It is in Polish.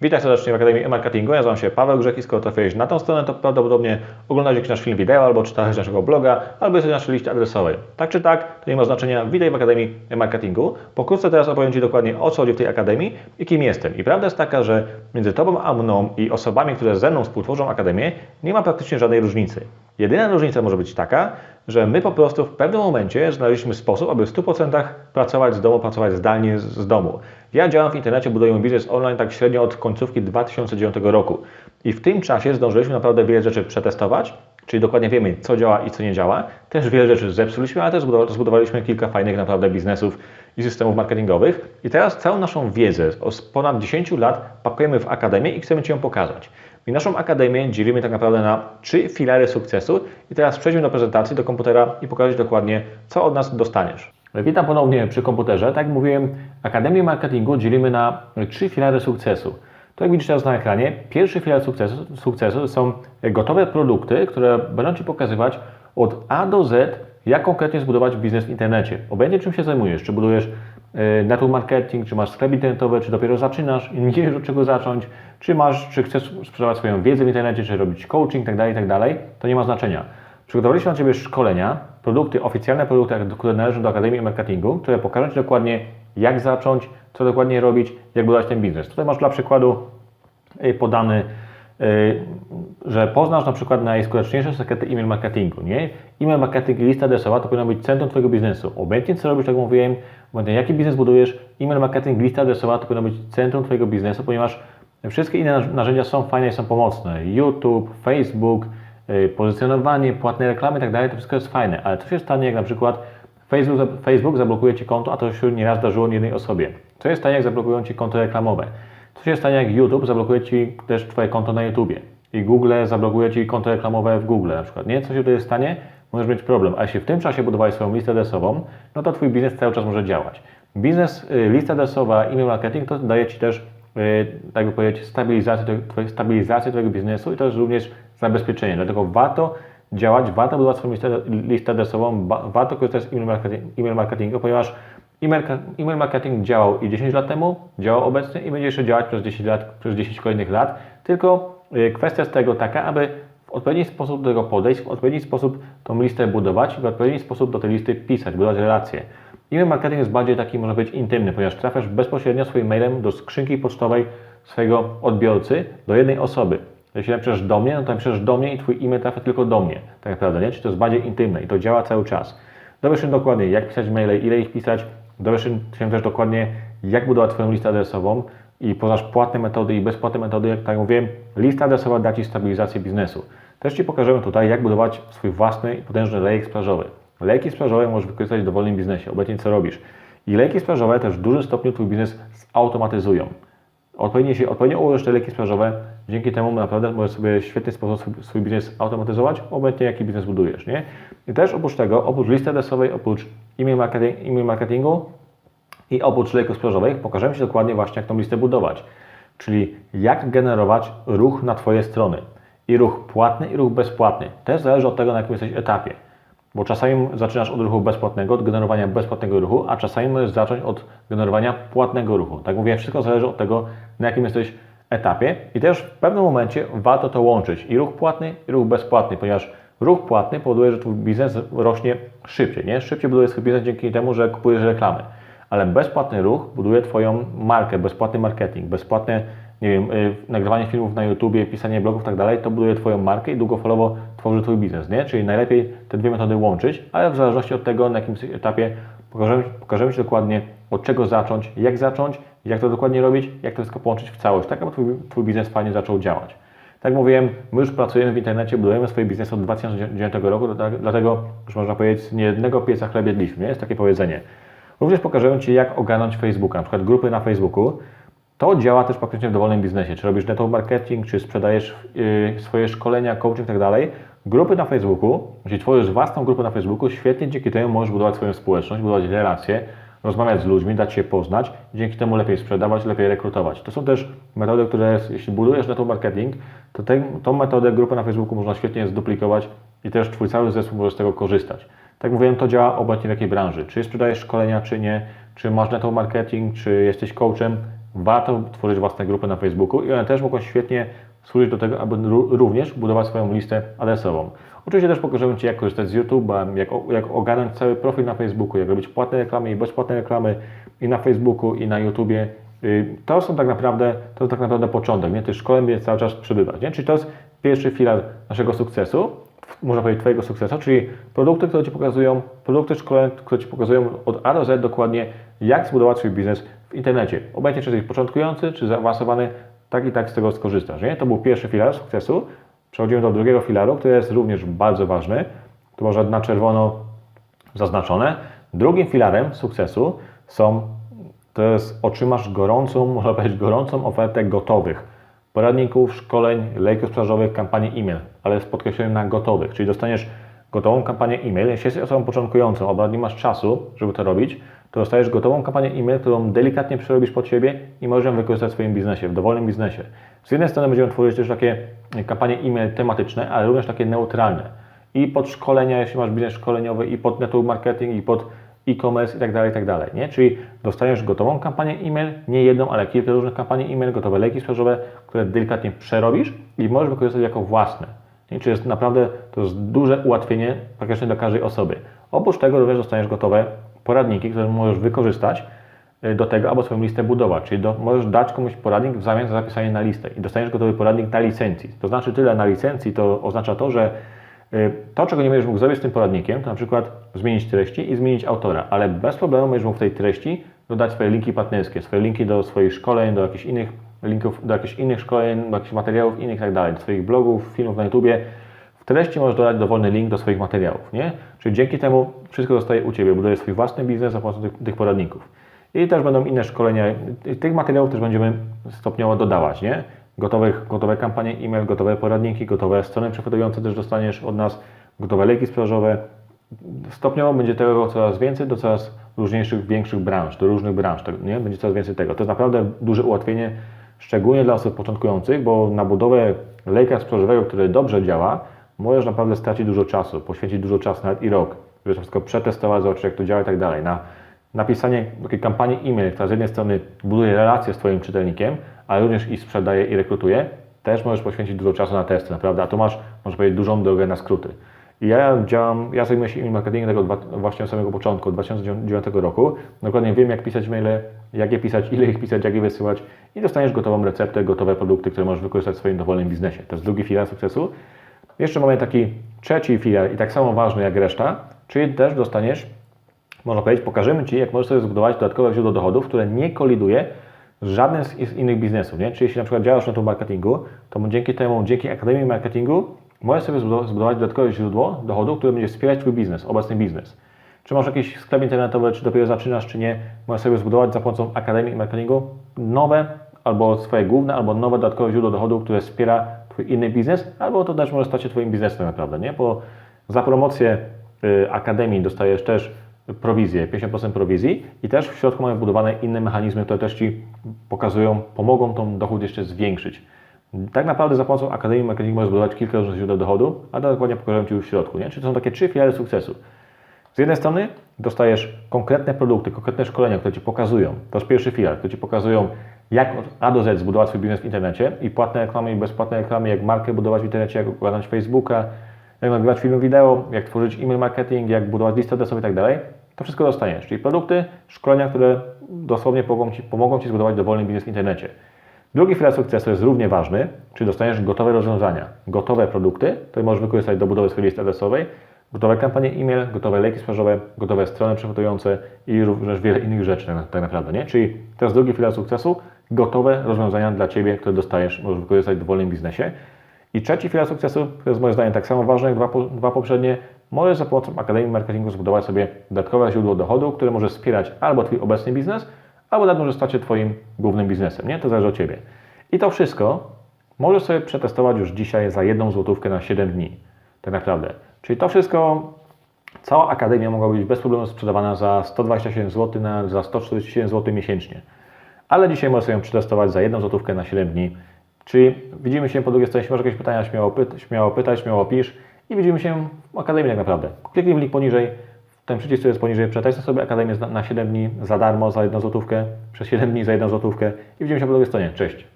Witaj serdecznie w Akademii e-Marketingu. Ja nazywam się Paweł Grzech skoro trafiłeś na tą stronę, to prawdopodobnie oglądałeś jakiś nasz film wideo, albo czytałeś naszego bloga, albo jesteś na naszej liście adresowej. Tak czy tak, to nie ma znaczenia. Witaj w Akademii e-Marketingu. Pokrótce teraz opowiem Ci dokładnie o co chodzi w tej Akademii i kim jestem. I prawda jest taka, że między Tobą a mną i osobami, które ze mną współtworzą Akademię, nie ma praktycznie żadnej różnicy. Jedyna różnica może być taka, że my po prostu w pewnym momencie znaleźliśmy sposób, aby w 100% pracować z domu, pracować zdalnie z, domu. Ja działam w internecie, buduję biznes online tak średnio od końcówki 2009 roku. I w tym czasie zdążyliśmy naprawdę wiele rzeczy przetestować, czyli dokładnie wiemy, co działa i co nie działa. Też wiele rzeczy zepsuliśmy, ale też zbudowa- zbudowaliśmy kilka fajnych naprawdę biznesów i systemów marketingowych. I teraz całą naszą wiedzę z ponad 10 lat pakujemy w akademię i chcemy Ci ją pokazać. I naszą akademię dzielimy tak naprawdę na trzy filary sukcesu. I teraz przejdźmy do prezentacji, do komputera i pokażę dokładnie, co od nas dostaniesz. Witam ponownie przy komputerze. Tak jak mówiłem, Akademię Marketingu dzielimy na trzy filary sukcesu. To jak widzisz teraz na ekranie, pierwszy filar sukcesu, sukcesu są gotowe produkty, które będą Ci pokazywać od A do Z, jak konkretnie zbudować biznes w internecie. Obojętnie czym się zajmujesz, czy budujesz network marketing, czy masz sklep internetowy, czy dopiero zaczynasz i nie wiesz od czego zacząć, czy masz, czy chcesz sprzedawać swoją wiedzę w internecie, czy robić coaching itd., itd., to nie ma znaczenia. Przygotowaliśmy dla Ciebie szkolenia, produkty, oficjalne produkty, które należą do Akademii Marketingu, które pokażą Ci dokładnie, jak zacząć, co dokładnie robić, jak budować ten biznes. Tutaj masz dla przykładu y, podany, że poznasz na przykład najskuteczniejsze sekrety e-mail marketingu. Nie? E-mail marketing i lista adresowa to powinno być centrum Twojego biznesu. Obojętnie co robisz, tak mówiłem, obojętnie jaki biznes budujesz, e-mail marketing, lista adresowa to powinno być centrum Twojego biznesu, ponieważ wszystkie inne narzędzia- są fajne i są pomocne. YouTube, Facebook, y, pozycjonowanie, płatne reklamy i tak dalej, to wszystko jest fajne, ale co się stanie, jak na przykład Facebook, Facebook zablokuje Ci konto, a to się nieraz zdarzyło jednej osobie. Co się stanie, jak zablokują Ci konto reklamowe? Co się stanie, jak YouTube zablokuje Ci też Twoje konto na YouTubie? I Google zablokuje Ci konto reklamowe w Google na przykład, nie? Co się wtedy stanie? Możesz mieć problem. A jeśli w tym czasie budowałeś swoją listę adresową, no to Twój biznes cały czas może działać. Biznes, y, lista adresowa, e-mail marketing to daje Ci też, y, tak by powiedzieć, stabilizację, stabilizację Twojego biznesu i jest również zabezpieczenie. Dlatego warto działać, warto budować swoją listę, listę adresową, warto korzystać z e-mail marketingu, ponieważ e-mail, marketing działał i 10 lat temu, działał obecnie i będzie jeszcze działać przez 10 lat, przez 10 kolejnych lat, tylko y, kwestia jest tego taka, aby w odpowiedni sposób do tego podejść, w odpowiedni sposób tą listę budować i w odpowiedni sposób do tej listy pisać, budować relacje. E-mail marketing jest bardziej taki, może być intymny, ponieważ trafiasz bezpośrednio swoim mailem do skrzynki pocztowej swojego odbiorcy, do jednej osoby. Jeśli napiszesz do mnie, no to napiszesz do mnie i Twój e-mail trafia tylko do mnie, tak naprawdę, nie? Czyli to jest bardziej intymne i to działa cały czas. Dowiesz się dokładnie, jak pisać maile, ile ich pisać, dowiesz się też dokładnie, jak budować Twoją listę adresową i poznasz płatne metody i bezpłatne metody, jak tak mówiłem, lista adresowa da Ci stabilizację biznesu. Też Ci pokażemy tutaj, jak budować swój własny potężny lejek sprzedażowy. Lejki sprzedażowe możesz wykorzystać w dowolnym biznesie, obecnie co robisz. I lejki sprzedażowe też w dużym stopniu Twój biznes zautomatyzują. Odpowiednio, się, odpowiednio ułożysz te leki sprzedażowe, dzięki temu naprawdę możesz sobie w świetny sposób swój, swój biznes automatyzować, obojętnie jaki biznes budujesz, nie? I też oprócz tego, oprócz listy adresowej, oprócz e-mail, marketing, e-mail marketingu i oprócz lejków sprzedażowych pokażemy Ci dokładnie właśnie, jak tą listę budować. Czyli jak generować ruch na Twoje strony. I ruch płatny, i ruch bezpłatny. Też zależy od tego, na jakim jesteś etapie. Bo czasami zaczynasz od ruchu bezpłatnego, od generowania bezpłatnego ruchu, a czasami możesz zacząć od generowania płatnego ruchu. Tak mówię, wszystko zależy od tego, na jakim jesteś etapie. I też w pewnym momencie warto to łączyć. I ruch płatny, i ruch bezpłatny, ponieważ ruch płatny powoduje, że Twój biznes rośnie szybciej. Nie? Szybciej buduje swój biznes dzięki temu, że kupujesz reklamy. Ale bezpłatny ruch buduje Twoją markę, bezpłatny marketing, bezpłatne nie wiem, y, nagrywanie filmów na YouTubie, pisanie blogów i tak dalej, to buduje Twoją markę i długofalowo tworzy Twój biznes, nie? Czyli najlepiej te dwie metody łączyć, ale w zależności od tego, na jakim etapie, pokażemy, pokażemy Ci dokładnie od czego zacząć, jak zacząć, jak to dokładnie robić, jak to wszystko połączyć w całość, tak aby Twój, twój biznes fajnie zaczął działać. Tak jak mówiłem, my już pracujemy w internecie, budujemy swoje biznesy od 2009 roku, dlatego- dlatego już można powiedzieć, nie jednego pieca chleb jedliśmy? Jest takie powiedzenie. Również pokażemy Ci, jak ogarnąć Facebooka, na przykład grupy na Facebooku. To działa też praktycznie w dowolnym biznesie. Czy robisz network marketing, czy sprzedajesz yy, swoje szkolenia, coaching i tak. Grupy na Facebooku, jeśli tworzysz własną grupę na Facebooku, świetnie dzięki temu możesz budować swoją społeczność, budować relacje, rozmawiać z ludźmi, dać się poznać, dzięki temu lepiej sprzedawać, lepiej rekrutować. To są też metody, które jeśli budujesz network marketing, to tę tą metodę grupy na Facebooku można świetnie zduplikować i też Twój cały zespół może z tego korzystać. Tak mówiłem, to działa obecnie w jakiej branży. Czy sprzedajesz szkolenia, czy nie, czy masz network marketing, czy jesteś coachem, warto tworzyć własne grupy na Facebooku i one też mogą świetnie służyć do tego, aby ró- również budować swoją listę adresową. Oczywiście też pokażemy Ci, jak korzystać z YouTube'a, jak, jak ogarnąć cały profil na Facebooku, jak robić płatne reklamy i bezpłatne reklamy i na Facebooku, i na YouTubie. Y, To są tak naprawdę, to jest tak naprawdę początek, nie? Tych szkoleń będzie cały czas przybywać, nie? Czyli to jest pierwszy filar naszego sukcesu, można powiedzieć Twojego sukcesu, czyli produkty, które Ci pokazują, produkty szkoleń, które Ci pokazują od A do Z dokładnie, jak zbudować swój biznes w internecie. Obojętnie czy jesteś początkujący, czy zaawansowany, tak i tak z tego skorzystasz, nie? To był pierwszy filar sukcesu. Przechodzimy do drugiego filaru, który jest również bardzo ważny. Tu może na czerwono zaznaczone. Drugim filarem sukcesu są, to jest otrzymasz gorącą, można powiedzieć gorącą ofertę gotowych poradników, szkoleń, lejków sprzedażowych, kampanii e-mail, ale z podkreśleniem na gotowych, czyli dostaniesz gotową kampanię e-mail. Jeśli jesteś osobą początkującą, albo nie masz czasu, żeby to robić, to dostajesz gotową kampanię e-mail, którą delikatnie przerobisz pod siebie i możesz ją wykorzystać w swoim biznesie, w dowolnym biznesie. Z jednej strony będziemy tworzyć też takie kampanie e-mail tematyczne, ale również takie neutralne. I pod szkolenia, jeśli masz biznes szkoleniowy, i pod network marketing, i pod e-commerce i tak dalej, i tak nie? Czyli dostajesz gotową kampanię e-mail, nie jedną, ale kilka różnych kampanii e-mail, gotowe leki sprzedażowe, które delikatnie przerobisz i możesz wykorzystać jako własne. Nie? Czyli jest naprawdę, to jest duże ułatwienie praktycznie dla każdej osoby. Oprócz tego również dostaniesz gotowe poradniki, które możesz wykorzystać y, do tego, aby swoją listę budować. Czyli do, możesz dać komuś poradnik w zamian za zapisanie na listę i dostaniesz gotowy poradnik na licencji. To znaczy tyle na licencji, to oznacza to, że y, to, czego nie będziesz mógł zrobić z tym poradnikiem, to na przykład zmienić treści i zmienić autora, ale bez problemu będziesz mógł w tej treści dodać swoje linki partnerskie, swoje linki do swoich szkoleń, do jakichś innych linków, do jakichś innych szkoleń, do jakichś materiałów innych i tak do swoich blogów, filmów na YouTubie. Treści możesz dodać dowolny link do swoich materiałów, nie? Czyli dzięki temu wszystko zostaje u Ciebie, budujesz swój własny biznes za pomocą tych, tych poradników. I też będą inne szkolenia, tych materiałów też będziemy stopniowo dodawać, nie? Gotowych, gotowe kampanie e-mail, gotowe poradniki, gotowe strony przechodujące też dostaniesz od nas, gotowe leki sprzedażowe. Stopniowo będzie tego coraz więcej do coraz różniejszych, większych branż, do różnych branż, tak, nie? Będzie coraz więcej tego. To jest naprawdę duże ułatwienie, szczególnie dla osób początkujących, bo na budowę lejka sprzedażowego, który dobrze działa, możesz naprawdę stracić dużo czasu, poświęcić dużo czasu, nawet i rok, żeby to wszystko przetestować, zobaczyć jak to działa i tak dalej. Na napisanie takiej kampanii e-mail, która z jednej strony buduje relacje z Twoim czytelnikiem, ale również i sprzedaje i rekrutuje, też możesz poświęcić dużo czasu na testy, naprawdę, a tu masz, można powiedzieć, dużą drogę na skróty. I ja działam, ja zajmuję się e-mail marketingiem tego właśnie od samego początku, od 2009 roku. Dokładnie wiem, jak pisać maile, jak je pisać, ile ich pisać, jak je wysyłać i dostaniesz gotową receptę, gotowe produkty, które możesz wykorzystać w swoim dowolnym biznesie. To jest drugi filar sukcesu. Jeszcze mamy taki trzeci filar i tak samo ważny jak reszta, czyli też dostaniesz, można powiedzieć, pokażemy Ci, jak możesz sobie zbudować dodatkowe źródło dochodów, które nie koliduje z żadnym z innych biznesów. Nie? Czyli jeśli na przykład działasz na tym marketingu, to dzięki temu, dzięki Akademii Marketingu możesz sobie zbudow- zbudować dodatkowe źródło dochodu, które będzie wspierać Twój biznes, obecny biznes. Czy masz jakiś sklep internetowy, czy dopiero zaczynasz, czy nie, możesz sobie zbudować za pomocą Akademii Marketingu nowe albo swoje główne, albo nowe dodatkowe źródło dochodu, które wspiera Twój inny biznes, albo to też może stać się Twoim biznesem naprawdę, nie? Bo za promocję y, Akademii dostajesz też prowizję, 50% prowizji i też w środku mamy wbudowane inne mechanizmy, które też Ci pokazują, pomogą tą dochód jeszcze zwiększyć. Tak naprawdę za pomocą Akademii Marketingu możesz zbudować kilka różnych źródeł dochodu, a dokładnie pokażę Ci już w środku, nie? Czyli to są takie trzy filary sukcesu. Z jednej strony dostajesz konkretne produkty, konkretne szkolenia, które Ci pokazują, to jest pierwszy filar, które Ci pokazują, jak od A do Z zbudować swój biznes w internecie i płatne reklamy i bezpłatne reklamy, jak markę budować w internecie, jak oglądać Facebooka, jak nagrywać filmy wideo, jak tworzyć e-mail marketing, jak budować listę adresową i tak dalej. To wszystko dostaniesz, czyli produkty, szkolenia, które dosłownie pomogą Ci, pomogą Ci zbudować dowolny biznes w internecie. Drugi filar sukcesu jest równie ważny, czyli dostaniesz gotowe rozwiązania, gotowe produkty, które możesz wykorzystać do budowy swojej listy adresowej, gotowe kampanie e-mail, gotowe leki sprzedażowe, gotowe strony przechodujące i również wiele innych rzeczy tak, tak naprawdę, nie? Czyli to jest drugi filar sukcesu, gotowe rozwiązania dla Ciebie, które dostajesz, możesz wykorzystać w dowolnym biznesie. I trzeci filar sukcesu, który jest moim zdaniem tak samo ważny jak dwa, dwa poprzednie, możesz za pomocą Akademii Marketingu zbudować sobie dodatkowe źródło dochodu, które może wspierać albo Twój obecny biznes, albo może stać się Twoim głównym biznesem, nie? To zależy od Ciebie. I to wszystko możesz sobie przetestować już dzisiaj za jedną złotówkę na 7 dni. Tak naprawdę. Czyli to wszystko, cała Akademia mogła być bez problemu sprzedawana za 127 zł, na, za 147 zł miesięcznie. Ale dzisiaj sobie ją przetestować za jedną złotówkę na 7 dni. Czyli widzimy się po drugiej stronie. Jeśli masz jakieś pytania, śmiało, pyt, śmiało pytaj, śmiało pisz i widzimy się w Akademii tak naprawdę. Kliknij w link poniżej, ten przycisk, który jest poniżej, przetestuj sobie Akademię na 7 dni za darmo, za jedną złotówkę, przez 7 dni za jedną złotówkę i widzimy się po drugiej stronie. Cześć!